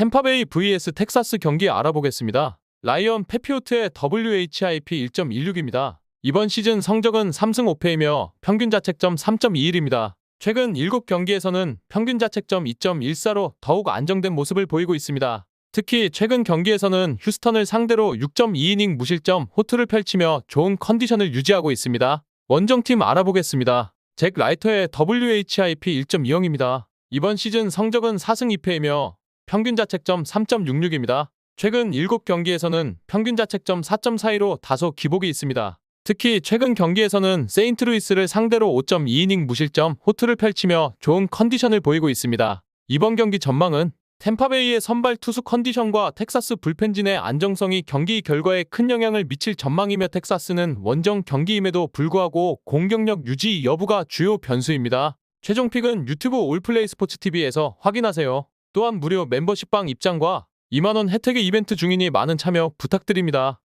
템파베이 vs 텍사스 경기 알아보겠습니다. 라이언 페피오트의 WHIP 1.16입니다. 이번 시즌 성적은 3승 5패이며 평균 자책점 3.21입니다. 최근 7경기에서는 평균 자책점 2.14로 더욱 안정된 모습을 보이고 있습니다. 특히 최근 경기에서는 휴스턴을 상대로 6.2이닝 무실점 호투를 펼치며 좋은 컨디션을 유지하고 있습니다. 원정팀 알아보겠습니다. 잭 라이터의 WHIP 1.20입니다. 이번 시즌 성적은 4승 2패이며 평균 자책점 3.66입니다. 최근 7경기에서는 평균 자책점 4.42로 다소 기복이 있습니다. 특히 최근 경기에서는 세인트루이스를 상대로 5.2이닝 무실점 호투를 펼치며 좋은 컨디션을 보이고 있습니다. 이번 경기 전망은 템파베이의 선발 투수 컨디션과 텍사스 불펜진의 안정성이 경기 결과에 큰 영향을 미칠 전망이며 텍사스는 원정 경기임에도 불구하고 공격력 유지 여부가 주요 변수입니다. 최종 픽은 유튜브 올플레이 스포츠 TV에서 확인하세요. 또한 무료 멤버십방 입장과 2만원 혜택의 이벤트 중이니 많은 참여 부탁드립니다.